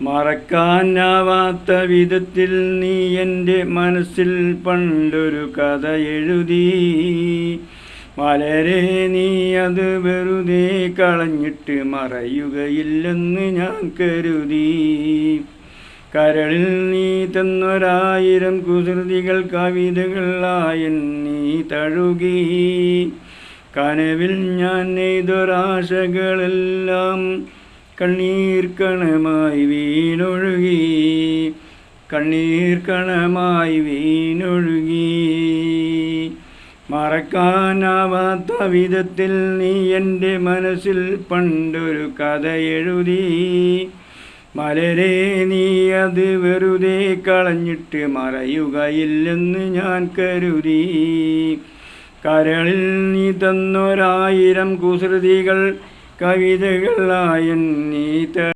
മറക്കാനാവാത്ത വിധത്തിൽ നീ എന്റെ മനസ്സിൽ പണ്ടൊരു കഥ എഴുതി. വളരെ നീ അത് വെറുതെ കളഞ്ഞിട്ട് മറയുകയില്ലെന്ന് ഞാൻ കരുതി. കരളിൽ നീ തന്നൊരായിരം കുസൃതികൾ കവിതകളായൻ നീ തഴുകി. കനവിൽ ഞാൻ നെയ്തൊരാശകളെല്ലാം കണ്ണീർ കണമായി വീണൊഴുകി. കണ്ണീർ കണമായി വീണൊഴുകി. മറക്കാനാവാത്ത വിധത്തിൽ നീ എന്റെ മനസ്സിൽ പണ്ടൊരു കഥ എഴുതി. മലരെ നീ അത് വെറുതെ കളഞ്ഞിട്ട് മറയുകയില്ലെന്ന് ഞാൻ കരുതി. കരളിൽ നീ തന്നൊരായിരം കുസൃതികൾ കവിതകളായൻ നീ ത